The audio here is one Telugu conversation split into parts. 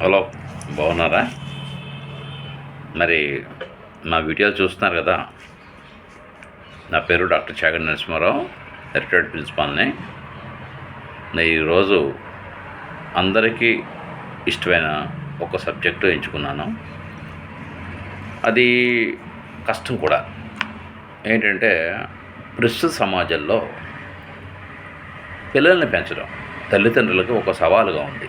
హలో బాగున్నారా? మరి నా వీడియోలు చూస్తున్నారు కదా. నా పేరు డాక్టర్ చాగర్ నరసింహారావు రిటైర్డ్ ప్రిన్సిపాల్ని. నేను ఈరోజు అందరికీ ఇష్టమైన ఒక సబ్జెక్టు ఎంచుకున్నాను. అది కష్టం కూడా. ఏంటంటే ప్రస్తుత సమాజంలో పిల్లల్ని పెంచడం తల్లిదండ్రులకు ఒక సవాలుగా ఉంది.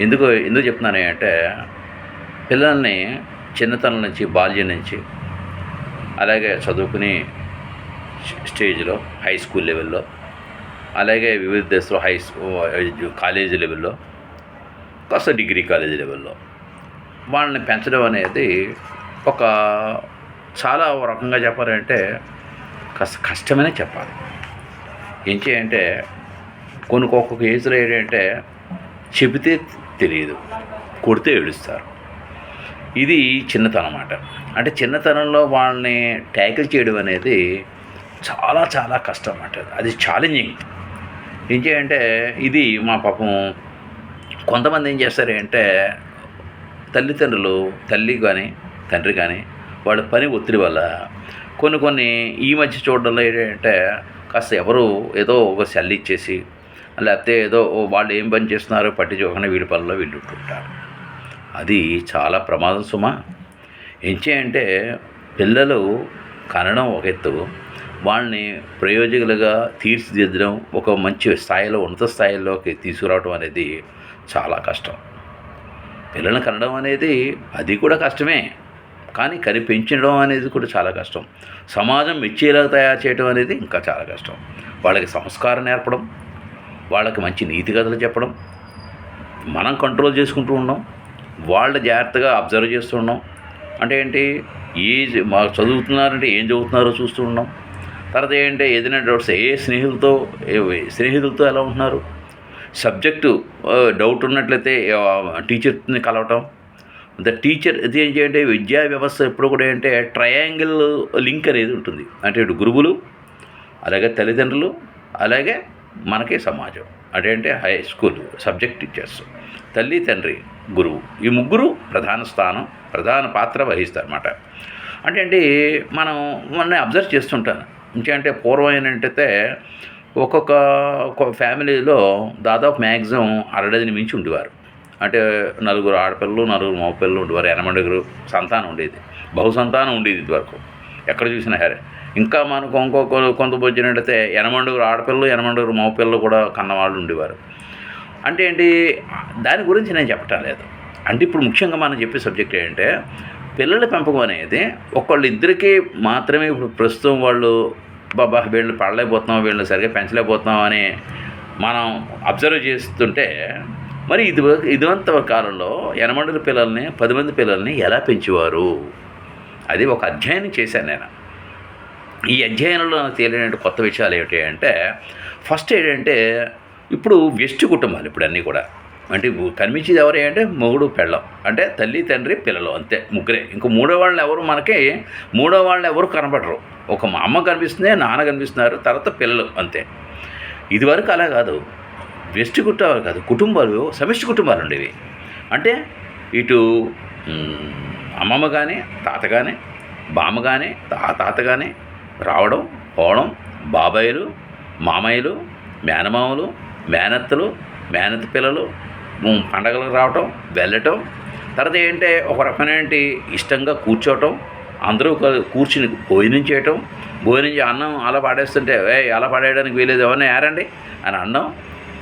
ఎందుకు ఎందుకు చెప్తున్నాను అంటే పిల్లల్ని చిన్నతనం నుంచి బాల్యం నుంచి అలాగే చదువుకుని స్టేజ్లో హై స్కూల్ లెవెల్లో అలాగే వివిధ దశలో హై కాలేజీ లెవెల్లో కాస్త డిగ్రీ కాలేజీ లెవెల్లో వాళ్ళని పెంచడం అనేది ఒక చాలా రకంగా చెప్పాలంటే కాస్త కష్టమనే చెప్పాలి. ఏం చేయంటే కొన్ని ఒక్కొక్క ఏజ్లో ఏంటంటే చెబితే తెలియదు కొడితే ఏడుస్తారు. ఇది చిన్నతనం అన్నమాట అంటే చిన్నతనంలో వాళ్ళని ట్యాకిల్ చేయడం అనేది చాలా చాలా కష్టం అన్నమాట అది ఛాలెంజింగ్ ఏం చేయంటే ఇది మా పాపం కొంతమంది ఏం చేస్తారు అంటే తల్లిదండ్రులు తల్లి కానీ తండ్రి కానీ వాళ్ళ పని ఒత్తిడి వల్ల కొన్ని కొన్ని ఈ మధ్య చూడడంలో ఏంటంటే కాస్త ఎవరు ఏదో ఒక సెల్ ఇచ్చేసి లేకపోతే ఏదో వాళ్ళు ఏం పని చేస్తున్నారో పట్టించుకోకుండా వీడి పనుల్లో వీళ్ళు ఉంటుంటారు. అది చాలా ప్రమాదం సుమా. ఏం చేయంటే పిల్లలు కనడం ఒక ఎత్తు వాళ్ళని ప్రయోజకులుగా తీర్చిదిద్దడం ఒక మంచి స్థాయిలో ఉన్నత స్థాయిలోకి తీసుకురావడం అనేది చాలా కష్టం. పిల్లల్ని కనడం అనేది అది కూడా కష్టమే కానీ కని పెంచడం అనేది కూడా చాలా కష్టం. సమాజం మెచ్చేలా తయారు చేయడం అనేది ఇంకా చాలా కష్టం. వాళ్ళకి సంస్కారం నేర్పడం వాళ్ళకి మంచి నీతి కథలు చెప్పడం మనం కంట్రోల్ చేసుకుంటూ ఉన్నాం వాళ్ళు జాగ్రత్తగా అబ్జర్వ్ చేస్తూ ఉన్నాం అంటే ఏంటి? ఏ మా చదువుతున్నారంటే ఏం చదువుతున్నారో చూస్తూ ఉన్నాం తర్వాత ఏంటంటే ఏదైనా డౌట్స్ ఏ స్నేహితులతో స్నేహితులతో ఎలా ఉంటున్నారు? సబ్జెక్టు డౌట్ ఉన్నట్లయితే టీచర్ని కలవటం. ద టీచర్ ఇది ఏం చేయంటే విద్యా వ్యవస్థ ఎప్పుడు కూడా ఏంటంటే ట్రయాంగిల్ లింక్ అనేది ఉంటుంది. అంటే ఇటు గురువులు అలాగే తల్లిదండ్రులు అలాగే మనకే సమాజం. అదేంటే హై స్కూల్ సబ్జెక్ట్ టీచర్స్. తల్లి తండ్రి గురువు. ఈ ముగ్గురు ప్రధాన స్థానం ప్రధాన పాత్ర వహిస్తారన్నమాట. అంటే ఏంటి మనం మొన్న అబ్జర్వ్ చేస్తుంటాను ఇంకేంటే పూర్వం ఏంటంటే ఒక్కొక్క ఫ్యామిలీలో దాదాపు మ్యాక్సిమం అరడదిని మించి ఉండేవారు. అంటే నలుగురు ఆడపిల్లలు నలుగురు మగపిల్లలు ఉండేవారు. ఎనమండుగురు సంతానం ఉండేది. బహుసంతానం ఉండేది ఇదివరకు. ఎక్కడ చూసినా సరే. ఇంకా మనకు ఇంకొక కొంత వచ్చినట్టయితే ఎనమండూరు ఆడపిల్లలు ఎనమండుగురు మగపిల్లలు కూడా కన్నవాళ్ళు ఉండేవారు. అంటే ఏంటి దాని గురించి నేను చెప్పటం లేదు. అంటే ఇప్పుడు ముఖ్యంగా మనం చెప్పే సబ్జెక్ట్ ఏంటంటే పిల్లల పెంపకం అనేది ఒకళ్ళు ఇద్దరికి మాత్రమే ఇప్పుడు ప్రస్తుతం వాళ్ళు బాబా వీళ్ళు పడలేకపోతున్నాం వీళ్ళు సరిగ్గా పెంచలేకపోతున్నాం అని మనం అబ్జర్వ్ చేస్తుంటే మరి ఇది ఇదివంత కాలంలో ఎనమండల పిల్లల్ని పది మంది పిల్లల్ని ఎలా పెంచేవారు? అది ఒక అధ్యయనం చేశాను నేను. ఈ అధ్యయనంలో నాకు తేలిన కొత్త విషయాలు ఏమిటి అంటే ఫస్ట్ ఏంటంటే ఇప్పుడు వెస్ట్ కుటుంబాలు ఇప్పుడు అన్నీ కూడా. అంటే కనిపించేది ఎవరే అంటే మొగుడు పెళ్ళం. అంటే తల్లి తండ్రి పిల్లలు అంతే ముగ్గురే. ఇంకో మూడో వాళ్ళు ఎవరు మనకి మూడో వాళ్ళు ఎవరు కనబడరు. ఒక మా అమ్మ కనిపిస్తుంది నాన్న కనిపిస్తున్నారు తర్వాత పిల్లలు అంతే. ఇదివరకు అలా కాదు. వెస్ట్ కుటుంబాలు కాదు కుటుంబాలు సమిష్టి కుటుంబాలు ఉండేవి. అంటే ఇటు అమ్మమ్మ కానీ తాత కానీ బామ్మ కానీ తాత కానీ రావడం పోవడం బాబాయిలు మామయ్యలు మేనమామలు మేనత్తలు మేనత్త పిల్లలు పండగలకు రావటం వెళ్ళటం. తర్వాత ఏంటంటే ఒక రకమైన ఇష్టంగా కూర్చోవటం అందరూ ఒక కూర్చుని భోజనం చేయటం భోజనం చే- అన్నం అలా పాడేస్తుంటే ఏ అలా పాడేయడానికి వీలేదు ఎవరిని ఏరండి? అని అన్నం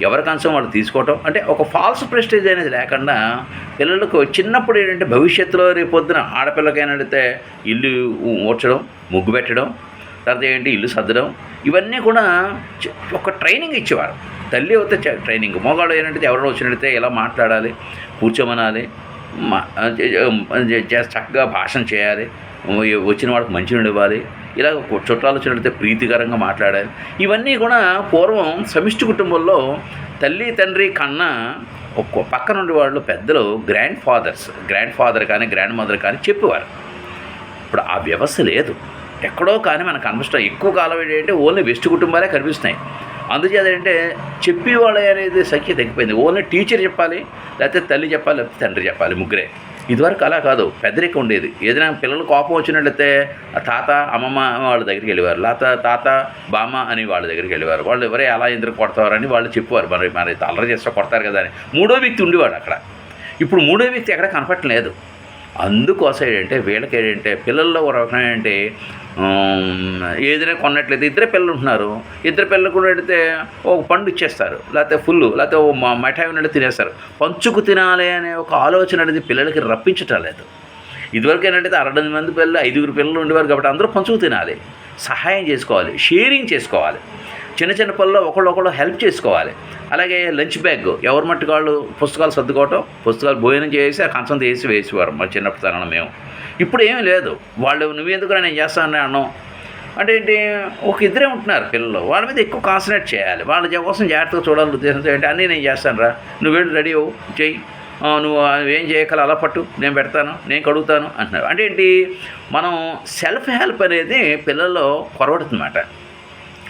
ఎవరి కంచం వాళ్ళు తీసుకోవటం. అంటే ఒక ఫాల్స్ ప్రెస్టేజ్ అనేది లేకుండా పిల్లలకు చిన్నప్పుడు ఏంటంటే భవిష్యత్తులో రేపు పొద్దున ఆడపిల్లకైనా అడిగితే ఇల్లు ఊడ్చడం ముగ్గు పెట్టడం తర్వాత ఏంటి? ఇల్లు సర్దడం. ఇవన్నీ కూడా ఒక ట్రైనింగ్ ఇచ్చేవారు. తల్లి అవుతే ట్రైనింగ్. మగవాళ్ళు ఏంటంటే ఎవరైనా వచ్చినట్టయితే ఎలా మాట్లాడాలి? కూర్చోమనాలి. మా- చక్కగా భాషణ చేయాలి. వచ్చిన వాళ్ళకి మంచి ఇవ్వాలి. ఇలా చుట్టాలు వచ్చినట్లయితే ప్రీతికరంగా మాట్లాడాలి. ఇవన్నీ కూడా పూర్వం సమిష్టి కుటుంబంలో తల్లి తండ్రి కన్నా ఒక్క పక్క నుండి వాళ్ళు పెద్దలు గ్రాండ్ ఫాదర్స్ గ్రాండ్ ఫాదర్ కానీ గ్రాండ్ మదర్ కానీ చెప్పేవారు. ఇప్పుడు ఆ వ్యవస్థ లేదు. ఎక్కడో కానీ మనకు కనిపిస్తాం ఎక్కువ కాలం ఏంటంటే ఓన్లీ వెస్ట్ కుటుంబాలే కనిపిస్తున్నాయి. అందుచేత ఏంటంటే చెప్పేవాళ్ళు అనేది సంఖ్య తగ్గిపోయింది. ఓన్లీ టీచర్ చెప్పాలి లేకపోతే తల్లి చెప్పాలి లేకపోతే తండ్రి చెప్పాలి ముగ్గురే. ఇదివరకు అలా కాదు. పెద్దరికం ఉండేది. ఏదైనా పిల్లలు కోపం వచ్చినట్లయితే ఆ తాత అమ్మమ్మ వాళ్ళ దగ్గరికి వెళ్ళేవారు. లేకపోతే తాత బామ్మ అని వాళ్ళ దగ్గరికి వెళ్ళేవారు. వాళ్ళు ఎవరే అలా ఎందుకు కొడతారని వాళ్ళు చెప్పేవారు. మరి మరి అల్లరి చేస్తే కొడతారు కదా అని. మూడో వ్యక్తి ఉండేవాడు అక్కడ. ఇప్పుడు మూడో వ్యక్తి ఎక్కడ కనపట్టలేదు అందుకోసం ఏంటంటే వీళ్ళకి ఏంటంటే పిల్లల్లో ఒక రకం ఏంటంటే ఏదైనా కొన్నట్లయితే ఇద్దరే పిల్లలు ఉంటున్నారు. ఇద్దరు పిల్లలు కూడా పెడితే ఒక పండు ఇచ్చేస్తారు. లేకపోతే ఫుల్ లేకపోతే ఓ మిఠాయి ఉన్నట్టు తినేస్తారు. పంచుకు తినాలి అనే ఒక ఆలోచన అనేది పిల్లలకి రప్పించటం లేదు. ఇదివరకు ఏంటంటే అరవై మంది పిల్లలు ఐదుగురు పిల్లలు ఉండేవారు కాబట్టి అందరూ పంచుకు తినాలి. సహాయం చేసుకోవాలి షేరింగ్ చేసుకోవాలి. చిన్న చిన్న పనుల్లో ఒకళ్ళు హెల్ప్ చేసుకోవాలి. అలాగే లంచ్ బ్యాగ్ ఎవరి మట్టుకు వాళ్ళు పుస్తకాలు సర్దుకోవటం పుస్తకాలు భోజనం చేసి ఆ కంచం వేసి వేసేవారు మా చిన్నప్పుడు తనలో మేము. ఇప్పుడు ఏమీ లేదు. వాళ్ళు నువ్వెందుకు నేను చేస్తానని అన్నాం. అంటే ఏంటి? ఒక ఇద్దరే ఉంటున్నారు పిల్లలు. వాళ్ళ మీద ఎక్కువ కాన్సన్ట్రేట్ చేయాలి. వాళ్ళ కోసం జాగ్రత్తగా చూడాలి ఉద్దేశం ఏంటి? అన్నీ నేను చేస్తాను రా నువ్వు రెడీ అవ్వు చెయ్యి. నువ్వు ఏం చేయగల అలా పట్టు. నేను పెడతాను నేను కడుగుతాను అంటున్నారు. అంటే ఏంటి? మనం సెల్ఫ్ హెల్ప్ అనేది పిల్లల్లో కొరవడుతుందన్నమాట.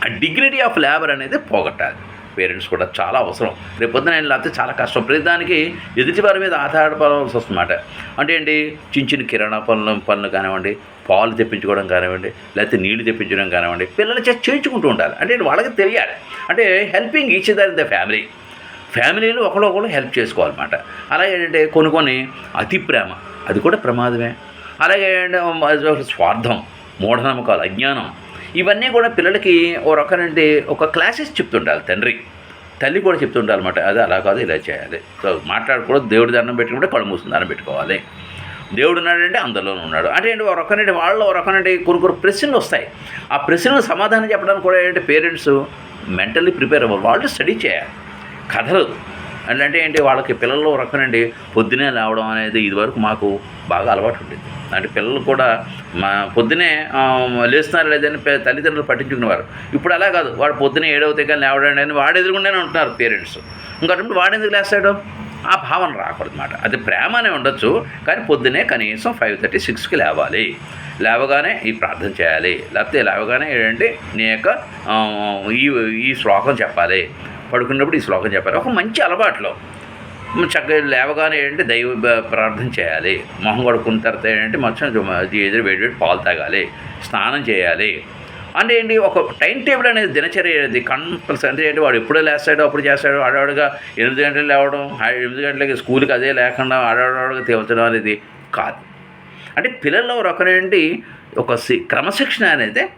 ఆ డిగ్నిటీ ఆఫ్ లేబర్ అనేది పోగొట్టాలి. పేరెంట్స్ కూడా చాలా అవసరం. రేపు పొద్దున ఆయన లేకపోతే చాలా కష్టం. ప్రతిదానికి ఎదుటి వారి మీద ఆధారపడాల్సి వస్తుందన్నమాట అంటే ఏంటి? చిన్న చిన్న కిరాణా పనులు పనులు కానివ్వండి పాలు తెప్పించుకోవడం కానివ్వండి లేకపోతే నీళ్ళు తెప్పించడం కానివ్వండి పిల్లల చేత చేయించుకుంటూ ఉండాలి. అంటే వాళ్ళకి తెలియాలి. అంటే helping each other the family ఫ్యామిలీలో ఒకళ్ళు హెల్ప్ చేసుకోవాలన్నమాట. అలాగే ఏంటంటే కొన్ని కొన్ని అతి ప్రేమ. అది కూడా ప్రమాదమే. అలాగే స్వార్థం మూఢనమ్మకాలు అజ్ఞానం. ఇవన్నీ కూడా పిల్లలకి ఓ రకమైనటువంటి ఒక క్లాసెస్ చెప్తుండాలి తండ్రి. తల్లి కూడా చెప్తుండాలి అనమాట అది అలా కాదు ఇలా చేయాలి. సో మాట్లాడకూడదు. దేవుడి దండం పెట్టుకుంటే కళ్ళు మూసుకుని దండం పెట్టుకోవాలి. దేవుడు ఉన్నాడంటే అందులోనే ఉన్నాడు. అంటే ఏంటి? ఒక రకమైన వాళ్ళు ఒక రకమైన కొన్ని కొన్ని ప్రశ్నలు వస్తాయి. ఆ ప్రశ్నలకు సమాధానం చెప్పడానికి కూడా ఏంటంటే పేరెంట్స్ మెంటల్లీ ప్రిపేర్ అవ్వాలి. వాళ్ళు స్టడీ చేయాలి. కథలు. అంటే ఏంటి వాళ్ళకి పిల్లలు ఒక రకమండి పొద్దునే లేవడం అనేది ఇదివరకు మాకు బాగా అలవాటు ఉండేది. అంటే పిల్లలు కూడా మా పొద్దునే లేస్తున్నారు లేదని తల్లిదండ్రులు పట్టించుకునేవారు. ఇప్పుడు అలా కాదు వాడు పొద్దునే ఏడవతే కానీ లేవడండి అని వాడు ఎదురుకుండానే ఉంటున్నారు పేరెంట్స్. ఇంకోటి వాడు ఎందుకు లేస్తాడు? ఆ భావన రాకూడదు అనమాట అది ప్రేమ అనే ఉండొచ్చు కానీ పొద్దునే కనీసం ఫైవ్ థర్టీ సిక్స్కి లేవాలి. లేవగానే ఈ ప్రార్థన చేయాలి. లేకపోతే లేవగానే ఏంటంటే నీ యొక్క ఈ ఈ శ్లోకం చెప్పాలి. పడుకున్నప్పుడు ఈ శ్లోకం చెప్పాలి ఒక మంచి అలవాట్లో. చక్కగా లేవగానే ఏంటంటే దైవ ప్రార్థన చేయాలి. మొహం కడుక్కున్న తర్వాత ఏంటంటే మొత్తం ఎదురు వేడి వేడి పాలు తాగాలి. స్నానం చేయాలి. అంటే ఏంటి ఒక టైం టేబుల్ అనేది దినచర్య అనేది కంపల్సరీ. అంటే ఏంటి వాడు ఎప్పుడో లేస్తాడో అప్పుడు చేస్తాడు ఆడవాడుగా ఎనిమిది గంటలు లేవడం ఆ ఎనిమిది గంటలకి స్కూల్కి అదే లేకుండా ఆడవాడుగా తేల్చడం అనేది కాదు. అంటే పిల్లల్లో ఒకరేంటి ఒక సి- క్రమశిక్షణ అనేది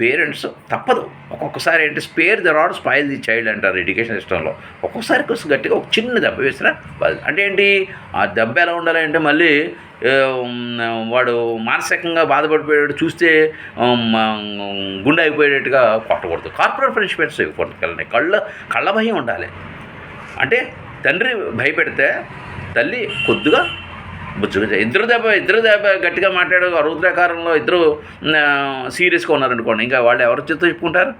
పేరెంట్స్ తప్పదు. ఒక్కొక్కసారి ఏంటి spare the rod spoil the child అంటారు ఎడ్యుకేషన్ సిస్టంలో. ఒక్కొక్కసారి కొంచెం గట్టిగా ఒక చిన్న దెబ్బ వేసినా అంటే ఏంటి ఆ దెబ్బ ఎలా ఉండాలి అంటే మళ్ళీ వాడు మానసికంగా బాధపడిపోయేటట్టు చూస్తే గుండె అయిపోయేటట్టుగా కొట్టకూడదు. కార్పొరేట్ ఫ్రెండ్షిప్స్ ఇవ్వకూడదు కళ్ళ కళ్ళ భయం ఉండాలి. అంటే తండ్రి భయపెడితే తల్లి కొద్దిగా బుజ్జుగా ఇద్దరు దెబ్బ ఇద్దరు దెబ్బ గట్టిగా మాట్లాడు ఆ రుద్రాకారంలో ఇద్దరు సీరియస్గా ఉన్నారనుకోండి ఇంకా వాళ్ళు ఎవరి చేత చెప్పుకుంటారు?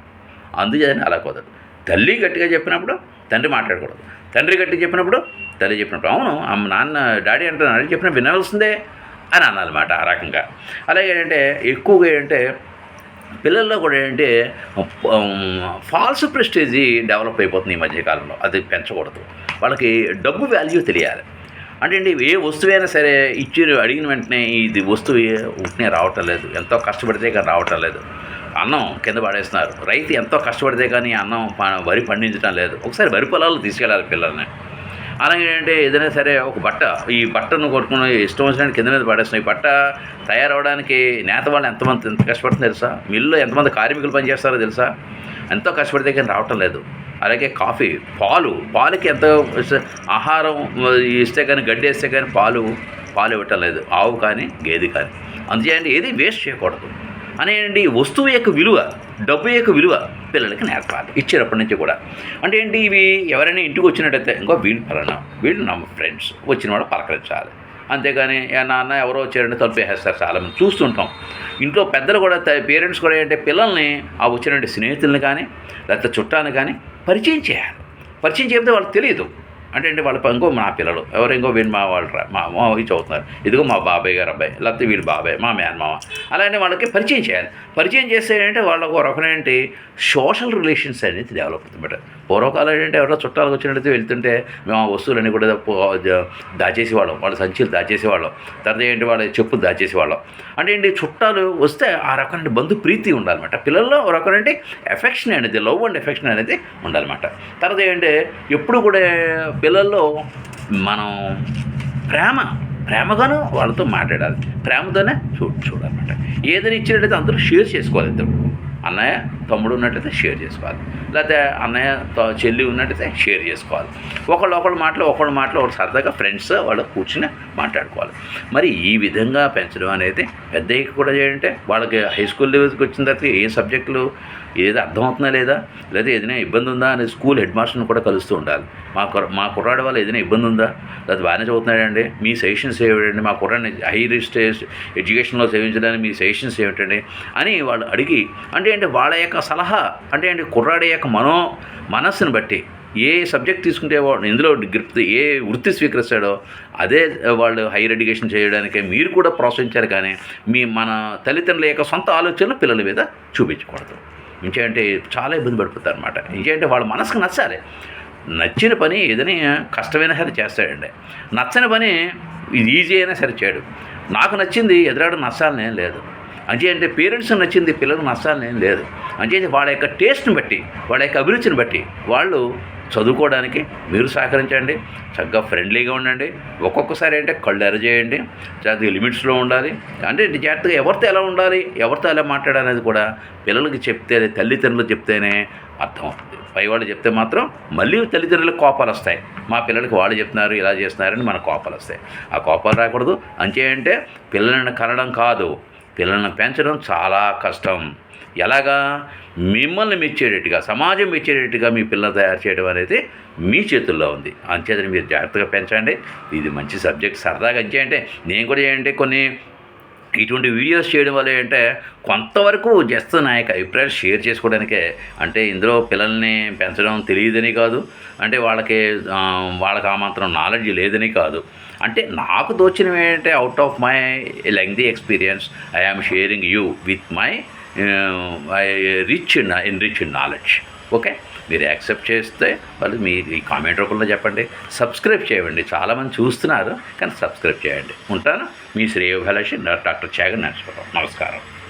అందుచేతనే అలా కుదరదు తల్లి గట్టిగా చెప్పినప్పుడు తండ్రి మాట్లాడకూడదు. తండ్రి గట్టిగా చెప్పినప్పుడు తల్లి చెప్పినప్పుడు అవును అమ్మ నాన్న డాడీ అంటున్నాడు చెప్పిన వినాల్సిందే అని అన్నమాట ఆ రకంగా. అలాగే ఏంటంటే ఎక్కువగా ఏంటంటే పిల్లల్లో కూడా ఏంటంటే ఫాల్స్ ప్రెస్టేజీ డెవలప్ అయిపోతుంది ఈ మధ్యకాలంలో అది పెంచకూడదు. వాళ్ళకి డబ్బు వాల్యూ తెలియాలి. అంటే అండి ఏ వస్తువైనా సరే ఇచ్చి అడిగిన వెంటనే ఇది వస్తువు ఏ- రావటం లేదు. ఎంతో కష్టపడితే కానీ రావటం లేదు. అన్నం కింద పడేస్తున్నారు. రైతు ఎంతో కష్టపడితే కానీ అన్నం ప- వరి పండించడం లేదు. ఒకసారి వరి పొలాలు తీసుకెళ్ళాలి పిల్లల్ని. అలాగే ఏంటంటే ఏదైనా సరే ఒక బట్ట ఈ బట్టను కొట్టుకుని ఇష్టం వచ్చినట్టు కింద మీద పడేస్తున్నాయి ఈ బట్ట తయారవడానికి నేత వాళ్ళు ఎంతమంది ఎంత కష్టపడుతుందో తెలుసా? మిల్లులో ఎంతమంది కార్మికులు పనిచేస్తారో తెలుసా? ఎంతో కష్టపడితే కానీ రావటం లేదు. అలాగే కాఫీ పాలు పాలకి ఎంతో ఆహారం ఇస్తే కానీ గడ్డి వేస్తే కానీ పాలు పాలు ఇవ్వటం లేదు. ఆవు కానీ గేదె కానీ. అందుచేయండి ఏది వేస్ట్ చేయకూడదు. అనేయండి వస్తువు యొక్క విలువ డబ్బు యొక్క విలువ పిల్లలకి నేర్పాలి. ఇచ్చేటప్పటి నుంచి కూడా. అంటే ఏంటి ఇవి ఎవరైనా ఇంటికి వచ్చినట్టయితే ఇంకో వీళ్ళు పలానా వీళ్ళు నా ఫ్రెండ్స్ వచ్చిన వాళ్ళు పలకరించాలి. అంతేగాని నాన్న ఎవరో వచ్చారంటే తలుపేసేస్తారు చాలా చాలామంది చూస్తుంటాం. ఇంట్లో పెద్దలు కూడా పేరెంట్స్ కూడా ఏంటంటే పిల్లల్ని ఆ వచ్చినటువంటి స్నేహితుల్ని కానీ లేకపోతే చుట్టాన్ని కానీ పరిచయం చేయాలి. పరిచయం చేస్తే వాళ్ళకి తెలియదు. అంటే అంటే వాళ్ళ ఇంకో మా పిల్లలు. ఎవరు ఇంకో వీళ్ళు మా వాళ్ళు రా- మా మా చదువుతున్నారు. ఇదిగో మా బాబాయ్ గారు అబ్బాయి లేకపోతే వీళ్ళు బాబాయ్ మా మేనమామ. అలానే వాళ్ళకి పరిచయం చేయాలి. పరిచయం చేస్తే ఏంటంటే వాళ్ళకు ఒక ఏంటి? సోషల్ రిలేషన్స్ అనేది డెవలప్ అవుతుంది పూర్వకాలం ఏంటంటే ఎవరో చుట్టాలకు వచ్చినట్టు వెళ్తుంటే మేము ఆ వస్తువులన్నీ కూడా దాచేసేవాళ్ళం. వాళ్ళ సంచులు దాచేసేవాళ్ళం. తర్వాత ఏంటి? వాళ్ళ చెప్పులు దాచేసేవాళ్ళం. అంటే ఏంటి? చుట్టాలు వస్తే ఆ రకమైన బంధు ప్రీతి ఉండాలన్నమాట పిల్లల్లో ఒక ఏంటి? ఎఫెక్షన్ అనేది లవ్ అండ్ ఎఫెక్షన్ అనేది ఉండాలన్నమాట తర్వాత ఏంటంటే ఎప్పుడు కూడా పిల్లల్లో మనం ప్రేమ ప్రేమగాను వాళ్ళతో మాట్లాడాలి. ప్రేమతోనే చూ చూడాలన్నమాట. ఏదైనా ఇచ్చినట్టయితే అందరూ షేర్ చేసుకోవాలి ఇద్దరు. అన్నయ్య తమ్ముడు ఉన్నట్టయితే షేర్ చేసుకోవాలి. లేకపోతే అన్నయ్య చెల్లి ఉన్నట్టయితే షేర్ చేసుకోవాలి. ఒకళ్ళు ఒకళ్ళ మాటలు ఒకళ్ళ మాటలు ఒకళ్ళు సరదాగా ఫ్రెండ్స్ వాళ్ళు కూర్చుని మాట్లాడుకోవాలి. మరి ఈ విధంగా పెంచడం అనేది పెద్దయ్యకి కూడా చేయంటే వాళ్ళకి హై స్కూల్ లెవెల్కి వచ్చిన తర్వాత ఏ సబ్జెక్టులు ఏది అర్థమవుతుందా లేదా? లేదా ఏదైనా ఇబ్బంది ఉందా అని స్కూల్ హెడ్ మాస్టర్ని కూడా కలుస్తూ ఉండాలి. మా కుర మా కుర్రాడి వల్ల ఏదైనా ఇబ్బంది ఉందా? లేదా బాగానే చదువుతున్నాడండి మీ సజెషన్స్ ఏమిటండి? మా కుర్రాడిని హై స్టేజ్ ఎడ్యుకేషన్లో సేవించడానికి మీ సజెషన్స్ ఏమిటండి? అని వాళ్ళు అడిగి అంటే ఏంటి వాళ్ళ యొక్క సలహా అంటే ఏంటి కుర్రాడి యొక్క మనో మనస్సును బట్టి ఏ సబ్జెక్ట్ తీసుకుంటే వాడు ఇందులో ఏ వృత్తి స్వీకరిస్తాడో అదే వాళ్ళు హైయర్ ఎడ్యుకేషన్ చేయడానికి మీరు కూడా ప్రోత్సహించారు కానీ మీ మన తల్లిదండ్రుల యొక్క సొంత ఆలోచనలు పిల్లల మీద చూపించకూడదు. ఇంకేంటే చాలా ఇబ్బంది పడిపోతారు అనమాట ఇంకేంటే వాళ్ళ మనసుకు నచ్చాలి. నచ్చిన పని ఏదైనా కష్టమైనా సరే చేస్తాడండి. నచ్చని పని ఇది ఈజీ అయినా సరే చేయడు. నాకు నచ్చింది ఎదురాడు నచ్చాలనే లేదు. అంటే అంటే పేరెంట్స్కి నచ్చింది పిల్లలకు నష్టాలు ఏం లేదు. అంటే వాళ్ళ యొక్క టేస్ట్ని బట్టి వాళ్ళ యొక్క అభిరుచిని బట్టి వాళ్ళు చదువుకోవడానికి మీరు సహకరించండి చక్కగా ఫ్రెండ్లీగా ఉండండి ఒక్కొక్కసారి అంటే కళ్ళు ఎరజేయండి జాగ్రత్తగా లిమిట్స్లో ఉండాలి. అంటే జాగ్రత్తగా ఎవరితో ఎలా ఉండాలి ఎవరితో ఎలా మాట్లాడాలనేది కూడా పిల్లలకి చెప్తే తల్లిదండ్రులు చెప్తేనే అర్థమవుతుంది పై వాళ్ళు చెప్తే మాత్రం మళ్ళీ తల్లిదండ్రులకు కోపాలు వస్తాయి. మా పిల్లలకి వాళ్ళు చెప్తున్నారు ఇలా చేస్తున్నారని మన కోపాలు వస్తాయి. ఆ కోపాలు రాకూడదు. అంతే అంటే పిల్లల్ని కనడం కాదు. పిల్లలను పెంచడం చాలా కష్టం. ఎలాగా? మిమ్మల్ని మెచ్చేటట్టుగా సమాజం మెచ్చేటట్టుగా మీ పిల్లలు తయారు చేయడం అనేది మీ చేతుల్లో ఉంది. అంచేతని మీరు జాగ్రత్తగా పెంచండి. ఇది మంచి సబ్జెక్ట్. సరదాగా అంటే నేను కూడా ఏంటంటే కొన్ని ఇటువంటి వీడియోస్ చేయడం వల్ల ఏంటంటే కొంతవరకు జస్ట్ నా యొక్క అభిప్రాయాలు షేర్ చేసుకోవడానికే అంటే ఇందులో పిల్లల్ని పెంచడం తెలియదని కాదు అంటే వాళ్ళకి వాళ్ళకి ఆ మాత్రం నాలెడ్జ్ లేదని కాదు. అంటే నాకు తోచినవి ఏంటంటే out of my lengthy experience I am sharing you with my rich in rich knowledge okay మీరు యాక్సెప్ట్ చేస్తే వాళ్ళు మీ ఈ కామెంట్ రూపంలో చెప్పండి. సబ్స్క్రైబ్ చేయండి. చాలామంది చూస్తున్నారు కానీ సబ్స్క్రైబ్ చేయండి. ఉంటాను? మీ శ్రేయోభిలాషి డాక్టర్ చాగన్ నరసింహరావు. నమస్కారం.